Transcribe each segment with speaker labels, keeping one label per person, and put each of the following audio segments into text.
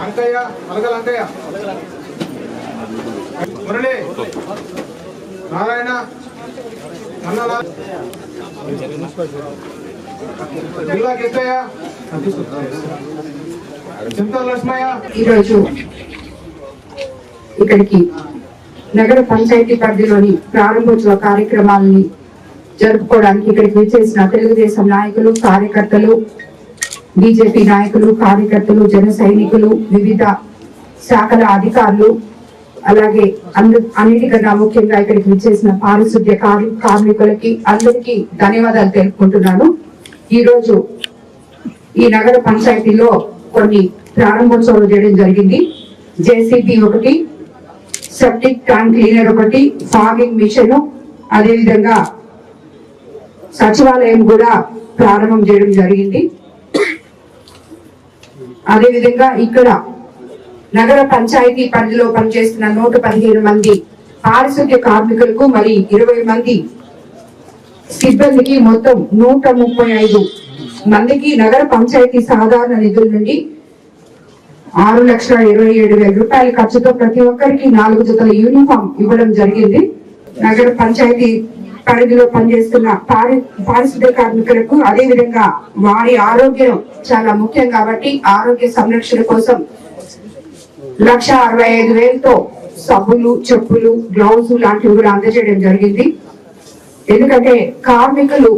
Speaker 1: అంకయ్య అలగల అంకయ్య మురళి నారాయణ అన్నల జిల్లా కిష్టయ్య చింతల లక్ష్మయ్య.
Speaker 2: ఈరోజు ఇక్కడికి నగర పంచాయతీ పరిధిలోని ప్రారంభోత్సవ కార్యక్రమాలని జరుపుకోవడానికి ఇక్కడికి విచ్చేసిన తెలుగుదేశం నాయకులు కార్యకర్తలు బీజేపీ నాయకులు కార్యకర్తలు జన సైనికులు వివిధ శాఖల అధికారులు అలాగే అందు అన్నిటికన్నా ముఖ్యంగా ఇక్కడికి విచ్చేసిన పారిశుద్ధ్య కార్మి- కార్మికులకి అందరికీ ధన్యవాదాలు తెలుపుకుంటున్నాను. ఈ రోజు ఈ నగర పంచాయతీలో కొన్ని ప్రారంభోత్సవాలు చేయడం జరిగింది. జేసీబీ ఒకటి సెప్టిక్ ట్యాంక్ క్లీనర్ ఒకటి ఫాగింగ్ మిషన్ అదేవిధంగా సచివాలయం కూడా ప్రారంభం చేయడం జరిగింది. అదేవిధంగా ఇక్కడ నగర పంచాయతీ పరిధిలో పనిచేస్తున్న నూట పదిహేను మంది పారిశుద్ధ్య కార్మికులకు మరి ఇరవై మంది సిబ్బందికి మొత్తం నూట ముప్పై ఐదు మందికి నగర పంచాయతీ సాధారణ నిధుల నుండి ఆరు లక్షల ఇరవై ఏడు వేల రూపాయల ఖర్చుతో ప్రతి ఒక్కరికి నాలుగు జతల యూనిఫామ్ ఇవ్వడం జరిగింది. నగర పంచాయతీ పరిధిలో పనిచేస్తున్న పారి పారిశుద్ధ్య కార్మికులకు అదే విధంగా వారి ఆరోగ్యం చాలా ముఖ్యం కాబట్టి ఆరోగ్య సంరక్షణ కోసం లక్ష అరవై ఐదు వేలతో సబ్బులు చెప్పులు గ్లౌజ్ లాంటివి కూడా అందజేయడం జరిగింది. ఎందుకంటే కార్మికులు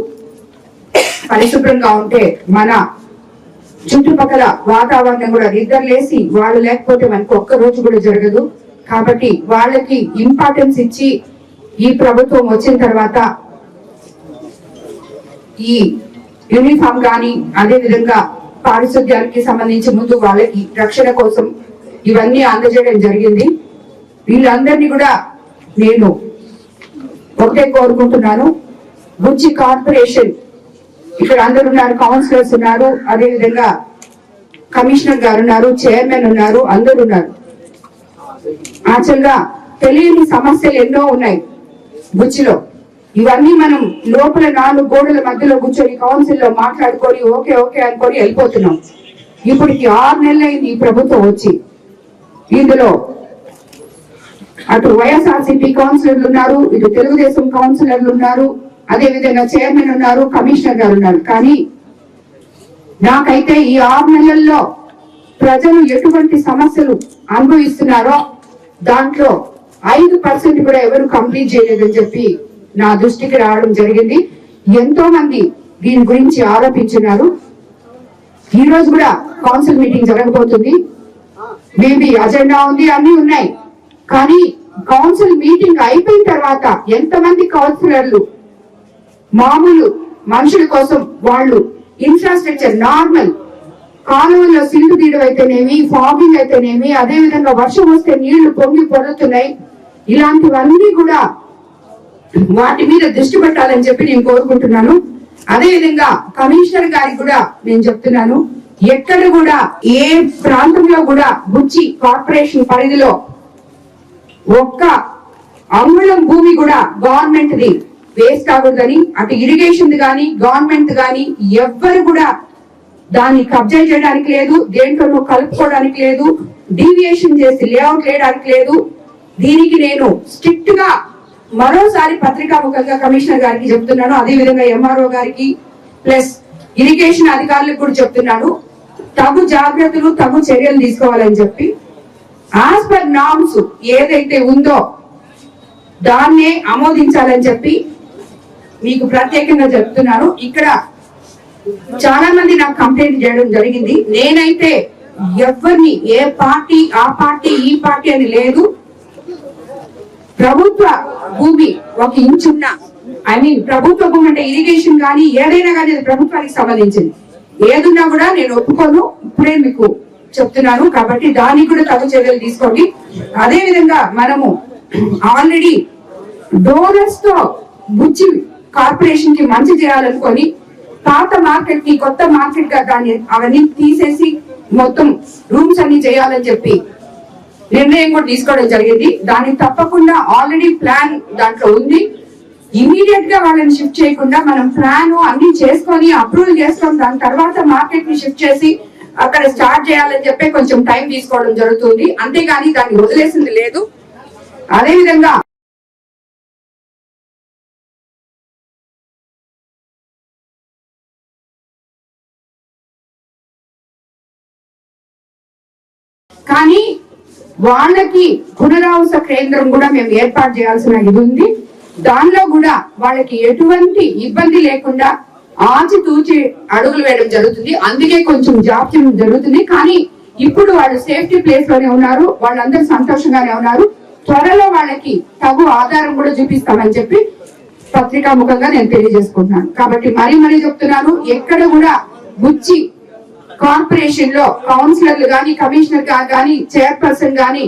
Speaker 2: పరిశుభ్రంగా ఉంటే మన చుట్టుపక్కల వాతావరణం కూడా నిద్రలేసి వాళ్ళు లేకపోతే మనకు ఒక్క రోజు కూడా జరగదు. కాబట్టి వాళ్ళకి ఇంపార్టెన్స్ ఇచ్చి ఈ ప్రభుత్వం వచ్చిన తర్వాత ఈ యూనిఫామ్ కానీ అదే విధంగా పారిశుద్ధ్యానికి సంబంధించి ముందు వాళ్ళకి రక్షణ కోసం ఇవన్నీ అందజేయడం జరిగింది. వీళ్ళందరినీ కూడా నేను ఒకటే కోరుకుంటున్నాను. బుచ్చి కార్పొరేషన్ ఇక్కడ అందరు ఉన్నారు కౌన్సిలర్స్ ఉన్నారు అదే విధంగా కమిషనర్ గారు ఉన్నారు చైర్మన్ ఉన్నారు అందరు ఉన్నారు. యాక్చువల్గా తెలియని సమస్యలు ఎన్నో ఉన్నాయి బుచ్చిలో. ఇవన్నీ మనం లోపల నాలుగు గోడల మధ్యలో కూర్చొని కౌన్సిల్లో మాట్లాడుకొని ఓకే ఓకే అనుకొని వెళ్ళిపోతున్నాం. ఇప్పటికి ఆరు నెలలైంది ఈ ప్రభుత్వం వచ్చి. ఇందులో అటు వైఎస్ఆర్సీపీ కౌన్సిలర్లు ఉన్నారు ఇటు తెలుగుదేశం కౌన్సిలర్లు ఉన్నారు అదే విధంగా చైర్మన్ ఉన్నారు కమిషనర్ గారు ఉన్నారు. కానీ నాకైతే ఈ ఆరు నెలల్లో ప్రజలు ఎటువంటి సమస్యలు అనుభవిస్తున్నారో దాంట్లో ఐదు పర్సెంట్ కూడా ఎవరు కంప్లీట్ చేయలేదని చెప్పి నా దృష్టికి రావడం జరిగింది. ఎంతో మంది దీని గురించి ఆరోపించున్నారు. ఈ రోజు కూడా కౌన్సిల్ మీటింగ్ జరగబోతుంది. మేబీ అజెండా ఉంది అన్ని ఉన్నాయి. కానీ కౌన్సిల్ మీటింగ్ అయిపోయిన తర్వాత ఎంతమంది కౌన్సిలర్లు మామూలు మనుషుల కోసం వాళ్ళు ఇన్ఫ్రాస్ట్రక్చర్ నార్మల్ కాలువల్లో సిల్లు తీయడం అయితేనేమి ఫాగింగ్ అయితేనేమి అదే విధంగా వర్షం వస్తే నీళ్ళు పొంగి పొరుతున్నాయి ఇలాంటివన్నీ కూడా వాటి మీద దృష్టి పెట్టాలని చెప్పి నేను కోరుకుంటున్నాను. అదే విధంగా కమిషనర్ గారికి కూడా నేను చెప్తున్నాను ఎక్కడ కూడా ఏ ప్రాంతంలో కూడా బుచ్చి కార్పొరేషన్ పరిధిలో ఒక్క అంగుళం భూమి కూడా గవర్నమెంట్ ది వేస్ట్ కాకూడదని అటు ఇరిగేషన్ గాని గవర్నమెంట్ గాని ఎవ్వరు కూడా దాన్ని కబ్జా చేయడానికి లేదు దేంట్లోనూ కలుపుకోవడానికి లేదు డీవియేషన్ చేసి లేఅవుట్ వేయడానికి లేదు. దీనికి నేను స్ట్రిక్ట్గా మరోసారి పత్రికాముఖంగా కమిషనర్ గారికి చెప్తున్నాను అదే విధంగా ఎంఆర్ఓ గారికి ప్లస్ ఇరిగేషన్ అధికారులకు కూడా చెప్తున్నాను. తగు జాగ్రత్తలు తగు చర్యలు తీసుకోవాలని చెప్పి యాజ్ పర్ నామ్స్ ఏదైతే ఉందో దాన్నే ఆమోదించాలని చెప్పి మీకు ప్రత్యేకంగా చెప్తున్నాను. ఇక్కడ చాలా మంది నాకు కంప్లైంట్ చేయడం జరిగింది. నేనైతే ఎవరిని ఏ పార్టీ ఆ పార్టీ ఈ పార్టీ అని లేదు. ప్రభుత్వ భూమి ఒక ఇంచున్న ఐ మీన్ ప్రభుత్వ భూమి అంటే ఇరిగేషన్ కానీ ఏదైనా కానీ అది ప్రభుత్వానికి సంబంధించింది. ఏదున్నా కూడా నేను ఒప్పుకోను. ఇప్పుడే మీకు చెప్తున్నాను. కాబట్టి దానికి కూడా తగు చర్యలు తీసుకోండి. అదే విధంగా మనము ఆల్రెడీ డోనర్స్తో బుచ్చి కార్పొరేషన్కి మంచి చేయాలనుకొని పాత మార్కెట్కి కొత్త మార్కెట్గా కానీ అవన్నీ తీసేసి మొత్తం రూమ్స్ అన్ని చేయాలని చెప్పి నిర్ణయం కూడా తీసుకోవడం జరిగింది. దానికి తప్పకుండా ఆల్రెడీ ప్లాన్ దాంట్లో ఉంది. ఇమీడియట్గా వాళ్ళని షిఫ్ట్ చేయకుండా మనం ప్లాన్ అన్ని చేసుకొని అప్రూవల్ చేసుకొని దాని తర్వాత మార్కెట్ని షిఫ్ట్ చేసి అక్కడ స్టార్ట్ చేయాలని చెప్పి కొంచెం టైం తీసుకోవడం జరుగుతుంది. అంతేగాని దాన్ని వదిలేసింది లేదు. అదేవిధంగా కానీ వాళ్ళకి పునరావాస కేంద్రం కూడా మేము ఏర్పాటు చేయాల్సిన ఇది ఉంది. దానిలో కూడా వాళ్ళకి ఎటువంటి ఇబ్బంది లేకుండా ఆచితూచి అడుగులు వేయడం జరుగుతుంది. అందుకే కొంచెం జాప్యం జరుగుతుంది. కానీ ఇప్పుడు వాళ్ళు సేఫ్టీ ప్లేస్లోనే ఉన్నారు. వాళ్ళందరూ సంతోషంగానే ఉన్నారు. త్వరలో వాళ్ళకి తగు ఆధారం కూడా చూపిస్తామని చెప్పి పత్రికాముఖంగా నేను తెలియజేసుకుంటున్నాను. కాబట్టి మరీ మరీ చెప్తున్నాను. ఎక్కడ కూడా బుచ్చి కార్పొరేషన్లో కౌన్సిలర్లు గాని కమిషనర్ గాని చైర్పర్సన్ గాని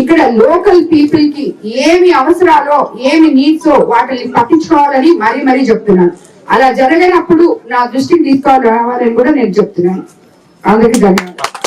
Speaker 2: ఇక్కడ లోకల్ పీపుల్కి ఏమి అవసరాలో ఏమి నీడ్స్ వాటిని పట్టించుకోవాలని మరీ మరీ చెప్తున్నాను. అలా జరగనప్పుడు నా దృష్టికి తీసుకోవాలి రావాలని కూడా నేను చెప్తున్నాను. అందరికీ ధన్యవాదాలు.